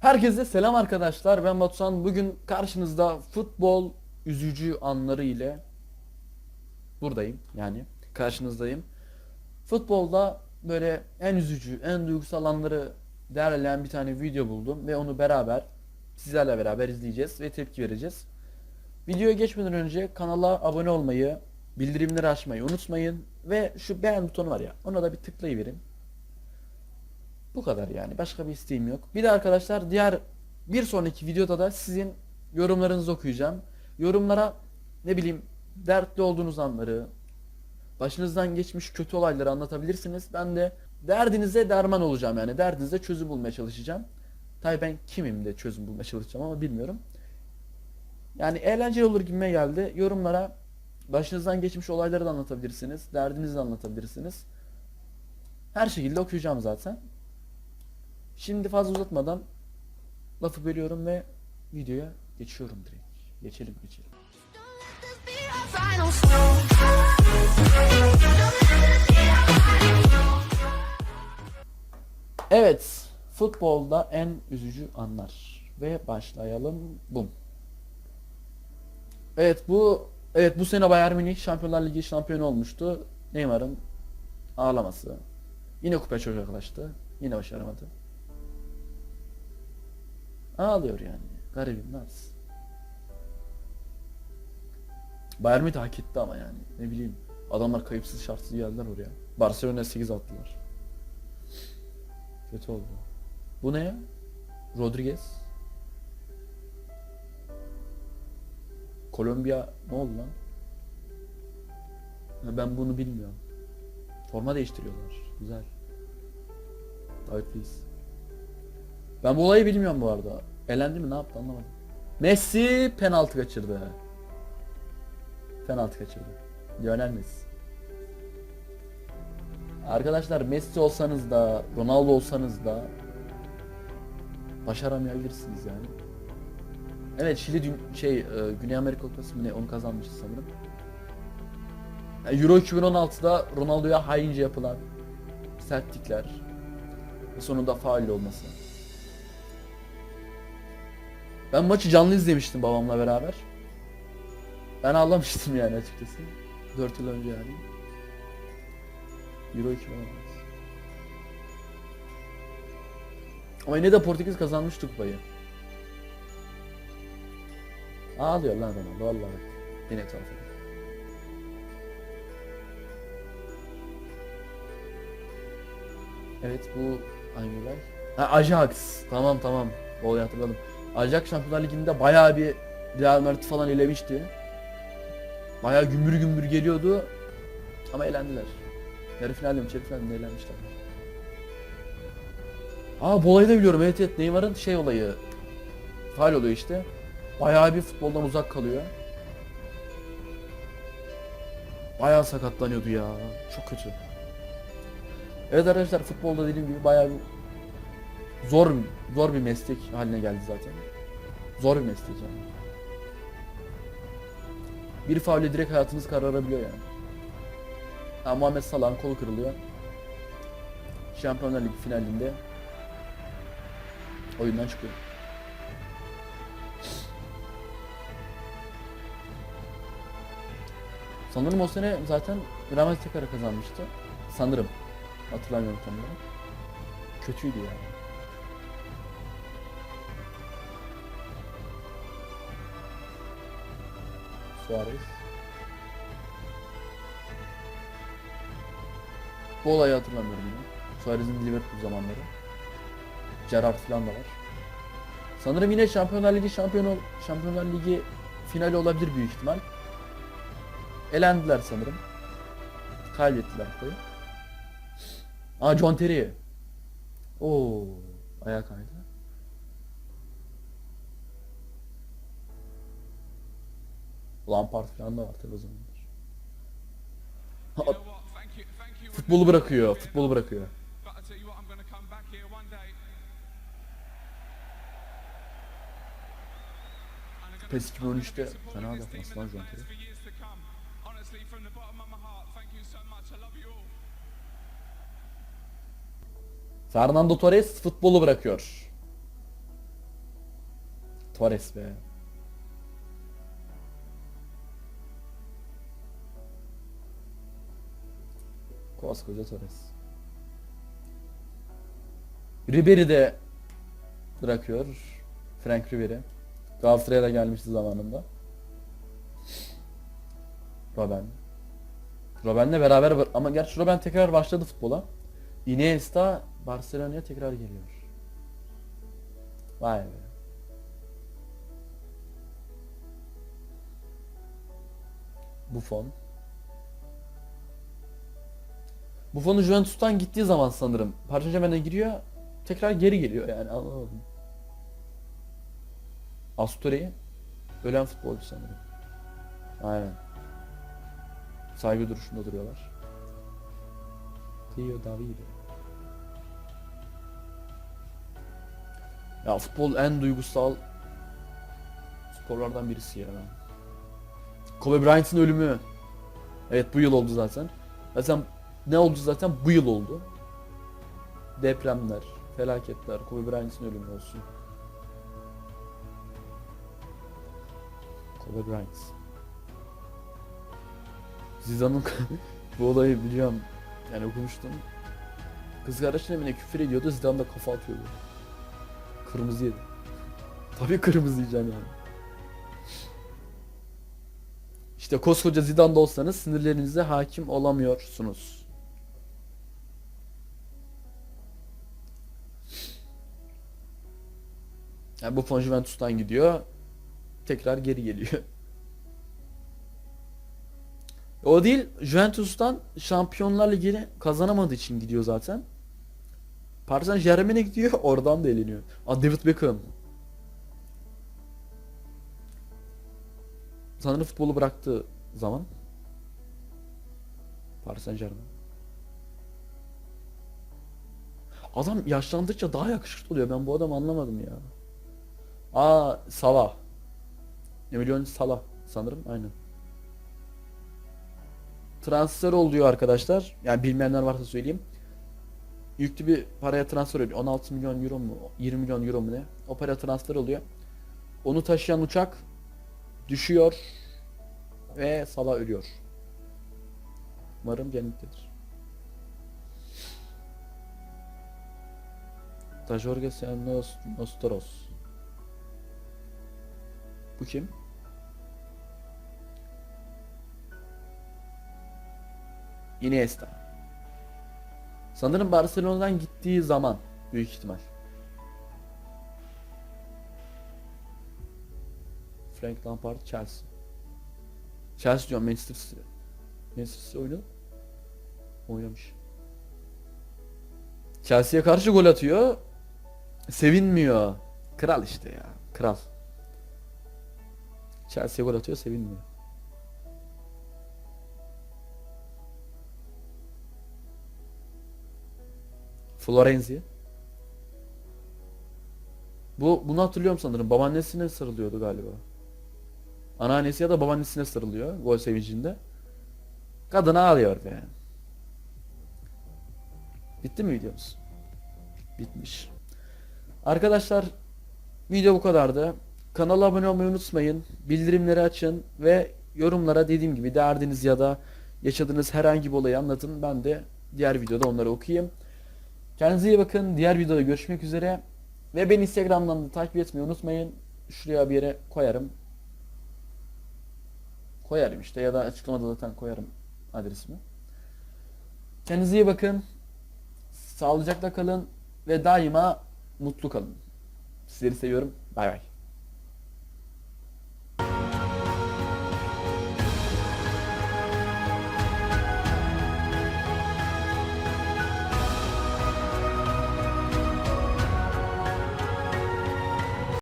Herkese selam arkadaşlar. Ben Batuhan. Bugün karşınızda futbol üzücü anları ile buradayım. Yani karşınızdayım. Futbolda böyle en üzücü, en duygusal anları derleyen bir tane video buldum ve onu beraber sizlerle beraber izleyeceğiz ve tepki vereceğiz. Videoya geçmeden önce kanala abone olmayı, bildirimleri açmayı unutmayın ve şu beğen butonu var ya ona da bir tıklayıverin. Bu kadar yani. Başka bir isteğim yok. Bir de arkadaşlar diğer bir sonraki videoda da sizin yorumlarınızı okuyacağım. Yorumlara ne bileyim dertli olduğunuz anları, başınızdan geçmiş kötü olayları anlatabilirsiniz. Ben de derdinize derman olacağım yani. Derdinize çözüm bulmaya çalışacağım. Tabii ben kimim de çözüm bulmaya çalışacağım ama bilmiyorum. Yani eğlenceli olur gibime geldi. Yorumlara başınızdan geçmiş olayları da anlatabilirsiniz. Derdinizi de anlatabilirsiniz. Her şekilde okuyacağım zaten. Şimdi fazla uzatmadan lafı bölüyorum ve videoya geçiyorum direkt. Geçelim geçelim. Evet, futbolda en üzücü anlar ve başlayalım. Bum. Evet bu evet bu sene Bayern Münih Şampiyonlar Ligi şampiyonu olmuştu. Neymar'ın ağlaması. Yine kupa çok yaklaştı. Yine başaramadı. Ağlıyor yani. Garibim nasıl? Bayern Münih hak etti ama yani. Ne bileyim. Adamlar kayıpsız şartsız geldiler oraya. Barcelona 8 attılar. Kötü oldu. Bu ne ya? Rodriguez. Kolombiya ne oldu lan? Ha, ben bunu bilmiyorum. Forma değiştiriyorlar. Güzel. David Luiz. Ben bu olayı bilmiyorum bu arada. Elendi mi ne yaptı anlamadım. Messi penaltı kaçırdı. Penaltı kaçırdı. Lionel Messi. Arkadaşlar Messi olsanız da Ronaldo olsanız da başaramayabilirsiniz yani. Evet Şili dün, şey e, Güney Amerika Kupası mı ne onu kazanmıştı sanırım. Yani Euro 2016'da Ronaldo'ya haince yapılan sertlikler ve sonunda faul olması. Ben maçı canlı izlemiştim babamla beraber. Ben ağlamıştım yani açıkçası. 4 yıl önce yani. Euro 2016. Ama yine de Portekiz kazanmıştı kupayı. Ağlıyor lan Ronaldo vallahi. Yine tuhaf. Evet bu hangi olay? Ha Ajax. Tamam tamam. Olayı hatırladım. Ajax Şampiyonlar Ligi'nde bayağı bir Real Madrid falan elemişti. Bayağı gümbür gümbür geliyordu. Ama elendiler. Yarı finalde mi çeyrek finalde mi. Aa bu olayı da biliyorum. Evet evet Neymar'ın şey olayı. Faal oluyor işte. Bayağı bir futboldan uzak kalıyor. Bayağı sakatlanıyordu ya. Çok kötü. Evet arkadaşlar futbolda dediğim gibi bayağı bir zor zor bir meslek haline geldi zaten. Zor bir meslek yani. Bir faulle direkt hayatınız kararabiliyor yani. Ha, Muhammed Salah'ın kolu kırılıyor. Şampiyonlar Ligi finalinde oyundan çıkıyor. Sanırım o sene zaten Real Madrid tekrar kazanmıştı. Sanırım. Hatırlamıyorum tam olarak. Kötüydü yani. Suarez. Bu olayı hatırlamıyorum yine. Suarez'in Liverpool zamanları. Gerrard falan da var. Sanırım yine Şampiyonlar Ligi şampiyonu Şampiyonlar Ligi finali olabilir büyük ihtimal. Elendiler sanırım. Kaybettiler kupayı. Aa John Terry. Oo, ayağa kaydı. Lampard falan da var tabii o zamanlar. Futbolu bırakıyor, futbolu bırakıyor. But I tell you what, I'm going to come back here one day. Koskoca Torres. Ribery de bırakıyor. Frank Ribery. Galatasaray'a da gelmişti zamanında. Robben. Robben'le beraber ama gerçi Robben tekrar başladı futbola. Iniesta Barcelona'ya tekrar geliyor. Vay be. Buffon. Buffon'un Juventus'tan gittiği zaman sanırım Paris Saint-Germain'e giriyor. Tekrar geri geliyor yani anlamadım. Astori ölen futbolcu sanırım. Aynen. Saygı duruşunda duruyorlar. Theo Davide. Ya futbol en duygusal sporlardan birisi ya. Kobe Bryant'ın ölümü. Evet bu yıl oldu zaten. Zaten ne oldu zaten bu yıl oldu. Depremler, felaketler, Kobe Bryant'ın ölümü olsun. Kobe Bryant. Zidane'ın bu olayı biliyorum. Yani okumuştum. Kız kardeşine mi ne küfür ediyordu Zidane da kafa atıyordu. Kırmızı yedi. Tabii kırmızı yiyeceksin yani. İşte koskoca Zidane'da olsanız sinirlerinize hakim olamıyorsunuz. Yani Buffon Juventus'tan gidiyor. Tekrar geri geliyor. O değil, Juventus'tan Şampiyonlar Ligi'ni kazanamadığı için gidiyor zaten. Paris Saint Germain'e gidiyor, oradan da eleniyor. Aa, David Beckham. Sanırım futbolu bıraktığı zaman. Paris Saint Germain. Adam yaşlandıkça daha yakışıklı oluyor. Ben bu adamı anlamadım ya. Aa Salah. Emilion Salah sanırım aynen. Transfer oluyor arkadaşlar. Yani bilmeyenler varsa söyleyeyim. Yüklü bir paraya transfer oluyor. 16 milyon euro mu? 20 milyon euro mu ne? O para transfer oluyor. Onu taşıyan uçak düşüyor ve Salah ölüyor. Umarım cennettedir. Tajorge Senos Nostoros. Bu kim? Iniesta. Sanırım Barcelona'dan gittiği zaman büyük ihtimal. Frank Lampard Chelsea. Chelsea diyorum Manchester City. Manchester City oynadı. Oynamış. Chelsea'ye karşı gol atıyor. Sevinmiyor. Kral işte ya. Kral. Chelsea'ye gol atıyor sevinmiyor. Florenzi. Bu bunu hatırlıyorum sanırım. Babaannesine sarılıyordu galiba. Anneannesi ya da babaannesine sarılıyor gol sevincinde. Kadın ağlıyor be. Bitti mi videomuz? Bitmiş. Arkadaşlar video bu kadardı. Kanala abone olmayı unutmayın. Bildirimleri açın ve yorumlara dediğim gibi derdiniz ya da yaşadığınız herhangi bir olayı anlatın. Ben de diğer videoda onları okuyayım. Kendinize iyi bakın. Diğer videoda görüşmek üzere. Ve beni Instagram'dan da takip etmeyi unutmayın. Şuraya bir yere koyarım. Koyarım işte ya da açıklamada zaten koyarım adresimi. Kendinize iyi bakın. Sağlıcakla kalın ve daima mutlu kalın. Sizleri seviyorum. Bay bay.